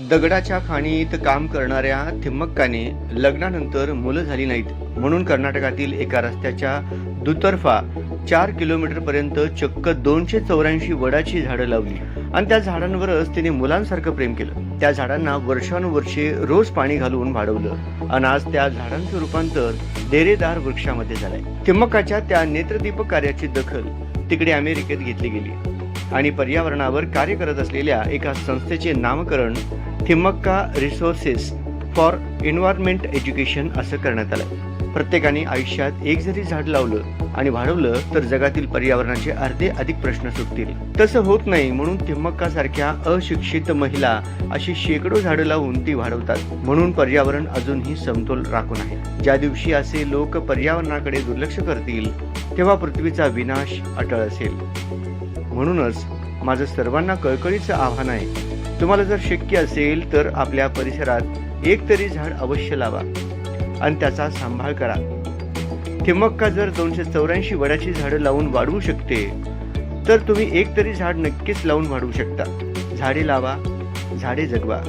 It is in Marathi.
दगडाच्या खाणीत काम करणाऱ्या थिम्मक्काने लग्नानंतर मुलं झाली नाहीत. म्हणून कर्नाटकातील एका रस्त्याच्या दुतर्फा चार किलोमीटर पर्यंत चक्क दोनशे चौऱ्याऐंशी वडाची झाडं लावली. आणि त्या झाडांवरच तिने मुलांसारखं प्रेम केलं. त्या झाडांना वर्षानुवर्षे रोज पाणी घालून वाढवलं. आणि आज त्या झाडांचं रूपांतर डेरेदार वृक्षामध्ये झालंय. थिम्मक्काच्या त्या नेत्रदीपक कार्याची दखल तिकडे अमेरिकेत घेतली गेली. आणि पर्यावरणावर कार्य करत असलेल्या एका संस्थेचे नामकरण Thimmakka resources for environment education असं करण्यात आलं. प्रत्येकाने आयुष्यात एक जरी झाड लावलं आणि वाढवलं तर जगातील पर्यावरणाचे अर्धे अधिक प्रश्न सुटतील. तसं होत नाही म्हणून थिम्मक्का सारख्या अशिक्षित महिला अशी शेकडो झाडं लावून ती वाढवतात. म्हणून पर्यावरण अजूनही समतोल राखून आहे. ज्या दिवशी असे लोक पर्यावरणाकडे दुर्लक्ष करतील तेव्हा पृथ्वीचा विनाश अटळ असेल. म्हणूनच माझं सर्वांना कळकळीचं आव्हान आहे. तुम्हाला जर शक्य असेल तर आपल्या परिसरात एक तरी झाड अवश्य लावा आणि त्याचा सांभाळ करा. थिमक्का जर दोनशे चौऱ्याऐंशी वडाची झाडं लावून वाढवू शकते तर तुम्ही एक तरी झाड नक्कीच लावून वाढवू शकता. झाडे लावा झाडे जगवा.